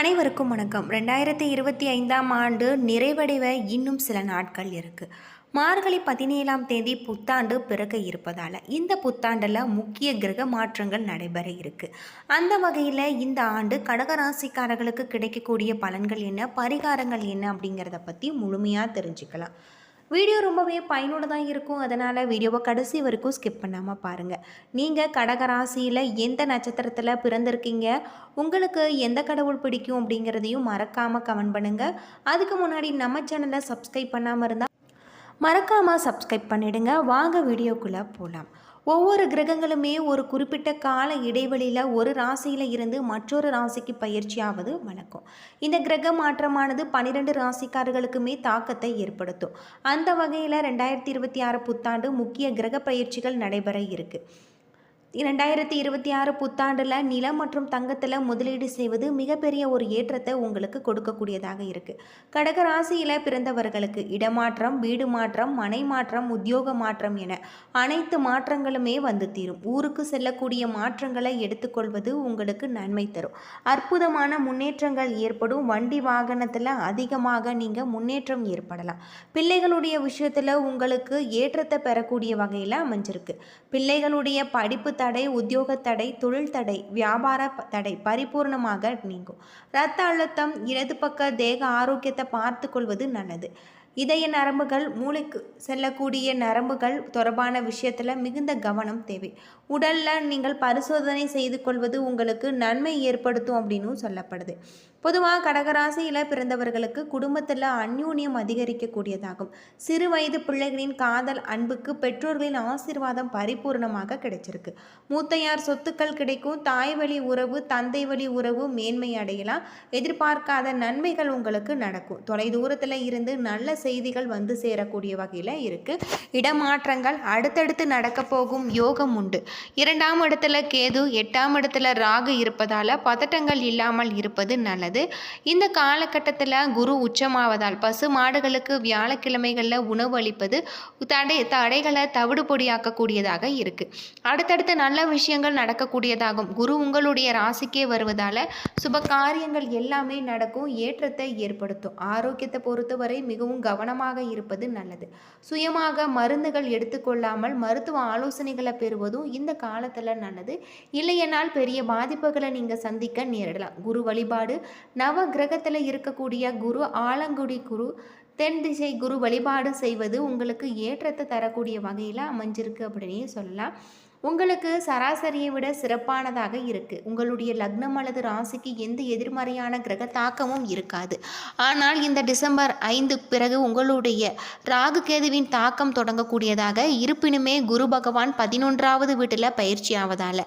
அனைவருக்கும் வணக்கம். ரெண்டாயிரத்தி இருபத்தி ஐந்தாம் ஆண்டு நிறைவடைவ இன்னும் சில நாட்கள் இருக்குது மார்கழி பதினேழாம் தேதி புத்தாண்டு பிறக்க இருப்பதால் இந்த புத்தாண்டில் முக்கிய கிரக மாற்றங்கள் நடைபெற இருக்குது அந்த வகையில் இந்த ஆண்டு கடகராசிக்காரர்களுக்கு கிடைக்கக்கூடிய பலன்கள் என்ன பரிகாரங்கள் என்ன அப்படிங்கிறத பற்றி முழுமையாக தெரிஞ்சுக்கலாம். வீடியோ ரொம்பவே பயனுள்ளதாக இருக்கும். அதனால் வீடியோவை கடைசி வரைக்கும் ஸ்கிப் பண்ணாமல் பாருங்கள் நீங்கள் கடகராசியில் எந்த நட்சத்திரத்தில் பிறந்திருக்கீங்க? உங்களுக்கு எந்த கடவுள் பிடிக்கும் அப்படிங்கிறதையும் மறக்காமல் கமெண்ட் பண்ணுங்கள் அதுக்கு முன்னாடி நம்ம சேனலை சப்ஸ்கிரைப் பண்ணாமல் இருந்தால் மறக்காமல் சப்ஸ்கிரைப் பண்ணிவிடுங்க வாங்க வீடியோக்குள்ளே போகலாம் ஒவ்வொரு கிரகங்களுமே ஒரு குறிப்பிட்ட கால இடைவெளியில் ஒரு ராசியில் இருந்து மற்றொரு ராசிக்கு பயிற்சியாவது வழக்கம். இந்த கிரக மாற்றமானது பன்னிரெண்டு ராசிக்காரர்களுக்குமே தாக்கத்தை ஏற்படுத்தும். அந்த வகையில் ரெண்டாயிரத்தி இருபத்தி ஆறு புத்தாண்டு முக்கிய கிரக பயிற்சிகள் நடைபெற இருக்குது இரண்டாயிரத்தி இருபத்தி ஆறு புத்தாண்டில் நிலம் மற்றும் தங்கத்தில் முதலீடு செய்வது மிகப்பெரிய ஒரு ஏற்றத்தை உங்களுக்கு கொடுக்கக்கூடியதாக இருக்குது கடக ராசியில் பிறந்தவர்களுக்கு இடமாற்றம் வீடு மாற்றம் மனை மாற்றம் உத்தியோக மாற்றம் என அனைத்து மாற்றங்களுமே வந்து தீரும். ஊருக்கு செல்லக்கூடிய மாற்றங்களை எடுத்துக்கொள்வது உங்களுக்கு நன்மை தரும். அற்புதமான முன்னேற்றங்கள் ஏற்படும். வண்டி வாகனத்தில் அதிகமாக நீங்கள் முன்னேற்றம் ஏற்படலாம். பிள்ளைகளுடைய விஷயத்தில் உங்களுக்கு ஏற்றத்தை பெறக்கூடிய வகையில் அமைஞ்சிருக்கு. பிள்ளைகளுடைய படிப்பு தடை உத்தியோக தடை தொழில் தடை வியாபார தடை பரிபூர்ணமாக நீங்கும். இரத்த அழுத்தம் இடது பக்க தேக ஆரோக்கியத்தை பார்த்து கொள்வது நல்லது. இதய நரம்புகள் மூளைக்கு செல்லக்கூடிய நரம்புகள் தொடர்பான விஷயத்தில் மிகுந்த கவனம் தேவை. உடலில் நீங்கள் பரிசோதனை செய்து கொள்வது உங்களுக்கு நன்மை ஏற்படுத்தும் அப்படின்னும் சொல்லப்படுது. பொதுவாக கடகராசியில் பிறந்தவர்களுக்கு குடும்பத்தில் அந்யூன்யம் அதிகரிக்கக்கூடியதாகும். சிறு வயது பிள்ளைகளின் காதல் அன்புக்கு பெற்றோர்களின் ஆசீர்வாதம் பரிபூர்ணமாக கிடைச்சிருக்கு. மூத்தையார் சொத்துக்கள் கிடைக்கும். தாய் வழி உறவு தந்தை வழி உறவு மேன்மை அடையலாம். எதிர்பார்க்காத நன்மைகள் உங்களுக்கு நடக்கும். தொலைதூரத்தில் இருந்து நல்ல செய்திகள் வந்து சேரக்கூடிய வகையில் இருக்குது இடமாற்றங்கள் அடுத்தடுத்து நடக்க போகும் யோகம் உண்டு. இரண்டாம் இடத்துல கேது எட்டாம் இடத்துல ராகு இருப்பதால் பதட்டங்கள் இல்லாமல் இருப்பது நல்லது. இந்த காலகட்டத்தில் குரு உச்சமாவதால் பசு மாடுகளுக்கு வியாழக்கிழமைகளில் உணவு அளிப்பது தடை தடைகளை தவிடு பொடியாக்கக்கூடியதாக இருக்குது அடுத்தடுத்து நல்ல விஷயங்கள் நடக்கக்கூடியதாகும். குரு உங்களுடைய ராசிக்கே வருவதால் சுப காரியங்கள் எல்லாமே நடக்கும். ஏற்றத்தை ஏற்படுத்தும். ஆரோக்கியத்தை பொறுத்தவரை மிகவும் கவனமாக இருப்பது நல்லது. சுயமாக மருந்துகள் எடுத்துக்கொள்ளாமல் மருத்துவ ஆலோசனைகளை பெறுவதும் இந்த காலத்தில் நல்லது. இல்லையென்றால் பெரிய பாதிப்புகளை நீங்கள் சந்திக்க நேரிடலாம். குரு வழிபாடு நவ கிரகத்தில் இருக்கக்கூடிய குரு ஆலங்குடி குரு தென் திசை குரு வழிபாடு செய்வது உங்களுக்கு ஏற்றத்தை தரக்கூடிய வகையில் அமைஞ்சிருக்கு அப்படின்னே சொல்லலாம். உங்களுக்கு சராசரியை விட சிறப்பானதாக இருக்குது உங்களுடைய லக்னம் அல்லது ராசிக்கு எந்த எதிர்மறையான கிரக தாக்கமும் இருக்காது. ஆனால் இந்த டிசம்பர் ஐந்து பிறகு உங்களுடைய ராகு கேதுவின் தாக்கம் தொடங்கக்கூடியதாக இருப்பினுமே குரு பகவான் பதினொன்றாவது வீட்டில் பயிற்சி ஆவதால்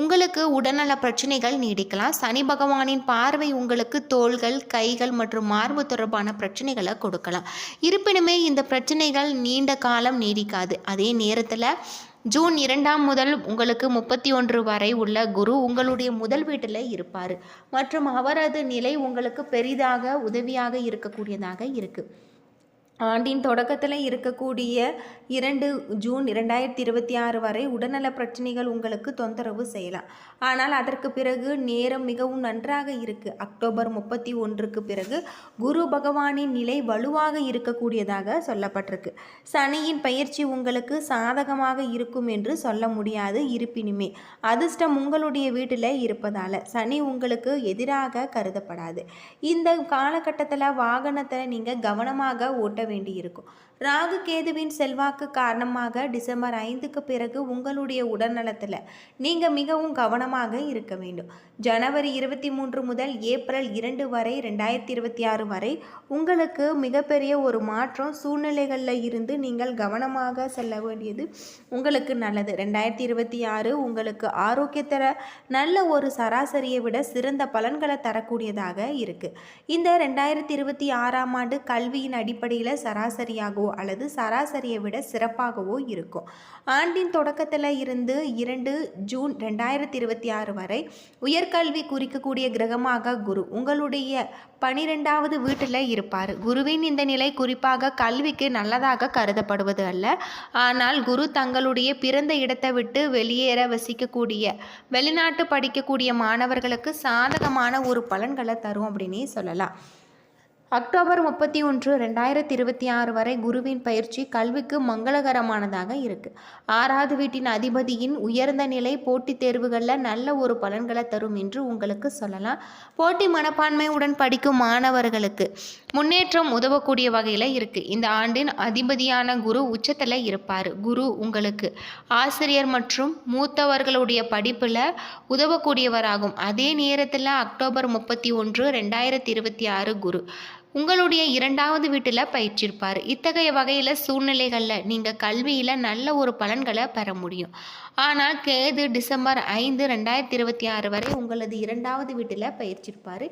உங்களுக்கு உடல்நல பிரச்சனைகள் நீடிக்கலாம். சனி பகவானின் பார்வை உங்களுக்கு தோள்கள் கைகள் மற்றும் மார்பு தொடர்பான பிரச்சனைகளை கொடுக்கலாம். இருப்பினுமே இந்த பிரச்சனைகள் நீண்ட காலம் நீடிக்காது. அதே நேரத்தில் ஜூன் இரண்டாம் முதல் உங்களுக்கு முப்பத்தி ஒன்று வரை உள்ள குரு உங்களுடைய முதல் வீட்டில் இருப்பார். மற்றும் அவரது நிலை உங்களுக்கு பெரிதாக உதவியாக இருக்கக்கூடியதாக இருக்குது ஆண்டின் தொடக்கத்தில் இருக்கக்கூடிய இரண்டு ஜூன் இரண்டாயிரத்தி இருபத்தி ஆறு வரை உடல்நல பிரச்சனைகள் உங்களுக்கு தொந்தரவு செய்யலாம். ஆனால் அதற்கு பிறகு நேரம் மிகவும் நன்றாக இருக்குது அக்டோபர் முப்பத்தி ஒன்றுக்கு பிறகு குரு பகவானின் நிலை வலுவாக இருக்கக்கூடியதாக சொல்லப்பட்டிருக்கு. சனியின் பயிற்சி உங்களுக்கு சாதகமாக இருக்கும் என்று சொல்ல முடியாது. இருப்பினுமே அதிர்ஷ்டம் உங்களுடைய வீட்டில் இருப்பதால் சனி உங்களுக்கு எதிராக கருதப்படாது. இந்த காலகட்டத்தில் வாகனத்தை நீங்கள் கவனமாக ஓட்ட வேண்டியிருக்கும். ராகு கேதுவின் செல்வாக்கு காரணமாக டிசம்பர் ஐந்துக்கு பிறகு உங்களுடைய உடல்நலத்தில் நீங்கள் மிகவும் கவனமாக இருக்க வேண்டும். ஜனவரி இருபத்தி மூன்று முதல் ஏப்ரல் இரண்டு வரை ரெண்டாயிரத்தி இருபத்தி ஆறு வரை உங்களுக்கு மிகப்பெரிய ஒரு மாற்றம் சூழ்நிலைகளில் இருந்து நீங்கள் கவனமாக செல்ல வேண்டியது உங்களுக்கு நல்லது. ரெண்டாயிரத்தி இருபத்தி ஆறு உங்களுக்கு ஆரோக்கியத்தர நல்ல ஒரு சராசரியை விட சிறந்த பலன்களை தரக்கூடியதாக இருக்குது இந்த ரெண்டாயிரத்தி இருபத்தி ஆறாம் ஆண்டு கல்வியின் அடிப்படையில் சராசரியாகும் அல்லது சராசரியை விட சிறப்பாகவோ இருக்கும். ஆண்டின் தொடக்கத்தில் இருந்து இரண்டு ஜூன் ரெண்டாயிரத்தி இருபத்தி ஆறு வரை உயர்கல்வி குறிக்கக்கூடிய கிரகமாக குரு உங்களுடைய பனிரெண்டாவது வீட்டில் இருப்பார். குருவின் இந்த நிலை குறிப்பாக கல்விக்கு நல்லதாக கருதப்படுவது அல்ல. ஆனால் குரு தங்களுடைய பிறந்த இடத்தை விட்டு வெளியேற வசிக்கக்கூடிய வெளிநாட்டு படிக்கக்கூடிய மாணவர்களுக்கு சாதகமான ஒரு பலன்களை தரும் அப்படின்னே சொல்லலாம். அக்டோபர் முப்பத்தி ஒன்று ரெண்டாயிரத்தி இருபத்தி ஆறு வரை குருவின் பயிற்சி கல்விக்கு மங்களகரமானதாக இருக்குது ஆறாவது வீட்டின் அதிபதியின் உயர்ந்த நிலை போட்டித் தேர்வுகளில் நல்ல ஒரு பலன்களை தரும் என்று உங்களுக்கு சொல்லலாம். போட்டி மனப்பான்மையுடன் படிக்கும் மாணவர்களுக்கு முன்னேற்றம் உதவக்கூடிய வகையில் இருக்குது இந்த ஆண்டின் அதிபதியான குரு உச்சத்தில் இருப்பார். குரு உங்களுக்கு ஆசிரியர் மற்றும் மூத்தவர்களுடைய படிப்பில் உதவக்கூடியவராகும். அதே நேரத்தில் அக்டோபர் முப்பத்தி ஒன்று ரெண்டாயிரத்தி இருபத்தி ஆறு குரு உங்களுடைய இரண்டாவது வீட்டில் பயிற்சிருப்பார் இத்தகைய வகையில் சூழ்நிலைகளில் நீங்கள் கல்வியில் நல்ல ஒரு பலன்களை பெற முடியும். ஆனால் கேது டிசம்பர் ஐந்து ரெண்டாயிரத்தி இருபத்தி ஆறு வரை உங்களது இரண்டாவது வீட்டில் பயிற்சிருப்பார்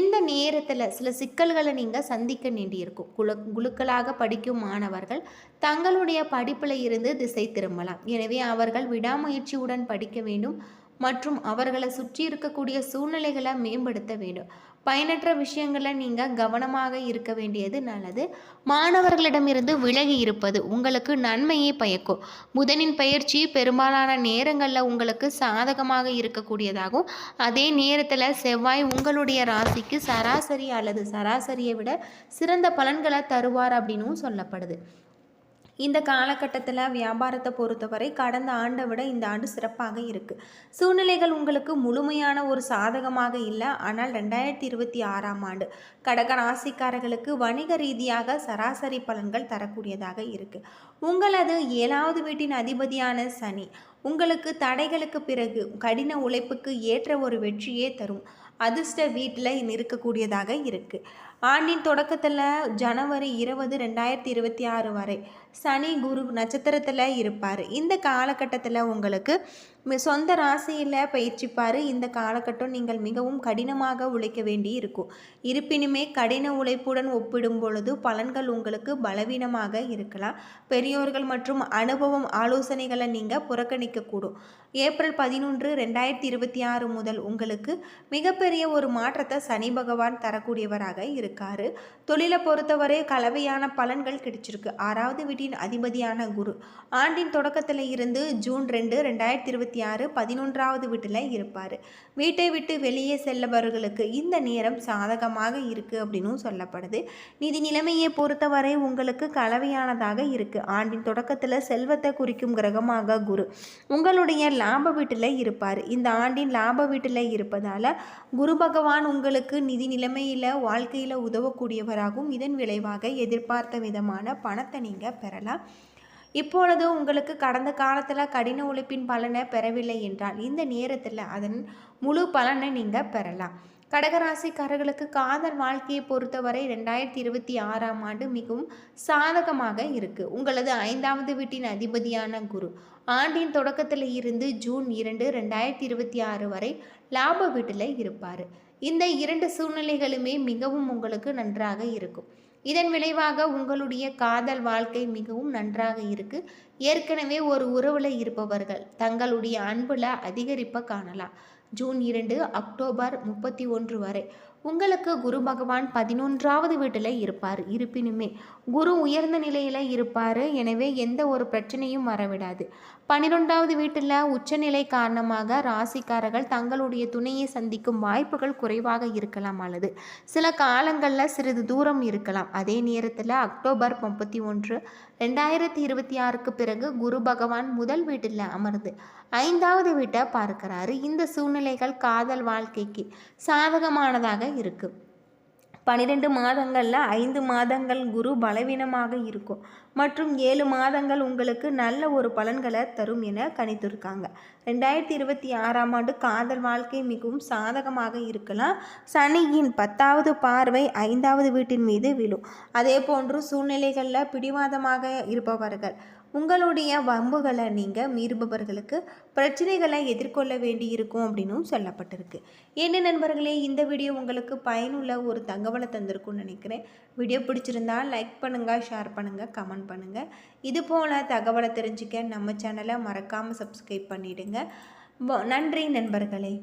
இந்த நேரத்தில் சில சிக்கல்களை நீங்கள் சந்திக்க வேண்டியிருக்கும். குழு குழுக்களாக படிக்கும் மாணவர்கள் தங்களுடைய படிப்பில் இருந்து திசை திரும்பலாம். எனவே அவர்கள் விடாமுயற்சியுடன் படிக்க வேண்டும் மற்றும் அவர்களை சுற்றி இருக்கக்கூடிய சூழ்நிலைகளை மேம்படுத்த வேண்டும். பயனற்ற விஷயங்களை நீங்கள் கவனமாக இருக்க வேண்டியது நல்லது. மாணவர்களிடமிருந்து விலகி இருப்பது உங்களுக்கு நன்மையை பயக்கும். புதனின் பயிற்சி பெரும்பாலான நேரங்களில் உங்களுக்கு சாதகமாக இருக்கக்கூடியதாகும். அதே நேரத்தில் செவ்வாய் உங்களுடைய ராசிக்கு சராசரி அல்லது சராசரியை விட சிறந்த பலன்களை தருவார் அப்படின்னும் சொல்லப்படுது. இந்த காலகட்டத்தில் வியாபாரத்தை பொறுத்தவரை கடந்த ஆண்டை விட இந்த ஆண்டு சிறப்பாக இருக்குது சூழ்நிலைகள் உங்களுக்கு முழுமையான ஒரு சாதகமாக இல்லை. ஆனால் ரெண்டாயிரத்தி இருபத்தி ஆறாம் ஆண்டு கடக ராசிக்காரர்களுக்கு வணிக ரீதியாக சராசரி பலன்கள் தரக்கூடியதாக இருக்குது உங்களது ஏழாவது வீட்டின் அதிபதியான சனி உங்களுக்கு தடைகளுக்கு பிறகு கடின உழைப்புக்கு ஏற்ற ஒரு வெற்றியே தரும். அதிர்ஷ்ட வீட்டில் இருக்கக்கூடியதாக இருக்குது ஆண்டின் தொடக்கத்தில் ஜனவரி இருபது ரெண்டாயிரத்தி இருபத்தி ஆறு வரை சனி குரு நட்சத்திரத்தில் இருப்பார். இந்த காலகட்டத்தில் உங்களுக்கு சொந்த ராசியில் பயிற்சிப்பார். இந்த காலகட்டம் நீங்கள் மிகவும் கடினமாக உழைக்க வேண்டி இருக்கும் இருப்பினுமே கடின உழைப்புடன் ஒப்பிடும் பொழுது பலன்கள் உங்களுக்கு பலவீனமாக இருக்கலாம். பெரியோர்கள் மற்றும் அனுபவம் ஆலோசனைகளை நீங்கள் புறக்கணிக்கக்கூடும். ஏப்ரல் பதினொன்று ரெண்டாயிரத்தி இருபத்தி ஆறு முதல் உங்களுக்கு மிகப்பெரிய ஒரு மாற்றத்தை சனி பகவான் தரக்கூடியவராக இருக்கார். தொழிலை பொறுத்தவரை கலவையான பலன்கள் கிடைச்சிருக்கு. ஆறாவது வீட்டின் அதிபதியான குரு. ஆண்டின் தொடக்கத்தில் இருந்து ஜூன் ரெண்டு ரெண்டாயிரத்தி இருபத்தி இருபத்தி ஆறு பதினொன்றாவது வீட்டில் இருப்பார். வீட்டை விட்டு வெளியே செல்லவர்களுக்கு இந்த நேரம் சாதகமாக இருக்குது அப்படின்னும் சொல்லப்படுது. நிதி நிலைமையை பொறுத்தவரை உங்களுக்கு கலவையானதாக இருக்குது ஆண்டின் தொடக்கத்தில் செல்வத்தை குறிக்கும் கிரகமாக குரு. உங்களுடைய லாப வீட்டில் இருப்பார். இந்த ஆண்டின் லாப வீட்டில் இருப்பதால் குரு பகவான் உங்களுக்கு நிதி நிலைமையில் வாழ்க்கையில் உதவக்கூடியவராகவும் இதன் விளைவாக எதிர்பார்த்த விதமான பணத்தை நீங்கள் பெறலாம். இப்பொழுது உங்களுக்கு கடந்த காலத்தில் கடின உழைப்பின் பலனை பெறவில்லை என்றால் இந்த நேரத்தில் அதன் முழு பலனை நீங்கள் பெறலாம். கடகராசிக்காரர்களுக்கு காதல் வாழ்க்கையை பொறுத்தவரை ரெண்டாயிரத்தி இருபத்தி ஆறாம் ஆண்டு மிகவும் சாதகமாக இருக்குது உங்களது ஐந்தாவது வீட்டின் அதிபதியான குரு. ஆண்டின் தொடக்கத்தில் இருந்து ஜூன் இரண்டு ரெண்டாயிரத்தி இருபத்தி ஆறு வரை லாப வீட்டில் இருப்பார். இந்த இரண்டு சூழ்நிலைகளுமே மிகவும் உங்களுக்கு நன்றாக இருக்கும். இதன் விளைவாக உங்களுடைய காதல் வாழ்க்கை மிகவும் நன்றாக இருக்கு. ஏற்கனவே ஒரு உறவில் இருப்பவர்கள் தங்களுடைய அன்புல அதிகரிப்பை காணலாம். ஜூன் இரண்டு அக்டோபர் முப்பத்தி ஒன்று வரை. உங்களுக்கு குரு பகவான் பதினொன்றாவது வீட்டில் இருப்பார். இருப்பினுமே குரு உயர்ந்த நிலையில் இருப்பார். எனவே எந்த ஒரு பிரச்சனையும் வரவிடாது. பன்னிரெண்டாவது வீட்டில் உச்சநிலை காரணமாக ராசிக்காரர்கள் தங்களுடைய துணையை சந்திக்கும் வாய்ப்புகள் குறைவாக இருக்கலாம் அல்லது சில காலங்களில் சிறிது தூரம் இருக்கலாம். அதே நேரத்தில் அக்டோபர் முப்பத்தி ஒன்று ரெண்டாயிரத்தி இருபத்தி ஆறுக்கு பிறகு குரு பகவான் முதல் வீட்டில் அமர்ந்து ஐந்தாவது வீட்டை பார்க்கிறாரு. இந்த சூழ்நிலைகள் காதல் வாழ்க்கைக்கு சாதகமானதாக இருக்குது பனிரெண்டு மாதங்களில் ஐந்து மாதங்கள் குரு பலவீனமாக இருக்கும். மற்றும் ஏழு மாதங்கள் உங்களுக்கு நல்ல ஒரு பலன்களை தரும் என கணித்திருக்காங்க. ரெண்டாயிரத்தி இருபத்தி ஆறாம் ஆண்டு காதல் வாழ்க்கை மிகவும் சாதகமாக இருக்கலாம். சனியின் பத்தாவது பார்வை ஐந்தாவது வீட்டின் மீது விழும். அதே போன்று சூழ்நிலைகளில் பிடிவாதமாக இருப்பவர்கள். உங்களுடைய வம்புகளை நீங்கள் மீறுபவர்களுக்கு பிரச்சனைகளை எதிர்கொள்ள வேண்டி இருக்கும் அப்படின்னும் சொல்லப்பட்டிருக்கு. என்ன நண்பர்களே இந்த வீடியோ உங்களுக்கு பயனுள்ள ஒரு தகவலை தந்திருக்கும்னு நினைக்கிறேன். வீடியோ பிடிச்சிருந்தா லைக் பண்ணுங்கள் ஷேர் பண்ணுங்கள் கமெண்ட் பண்ணுங்கள் இது போல் தகவலை தெரிஞ்சுக்க நம்ம சேனலை மறக்காமல் சப்ஸ்கிரைப் பண்ணிவிடுங்க நன்றி நண்பர்களே.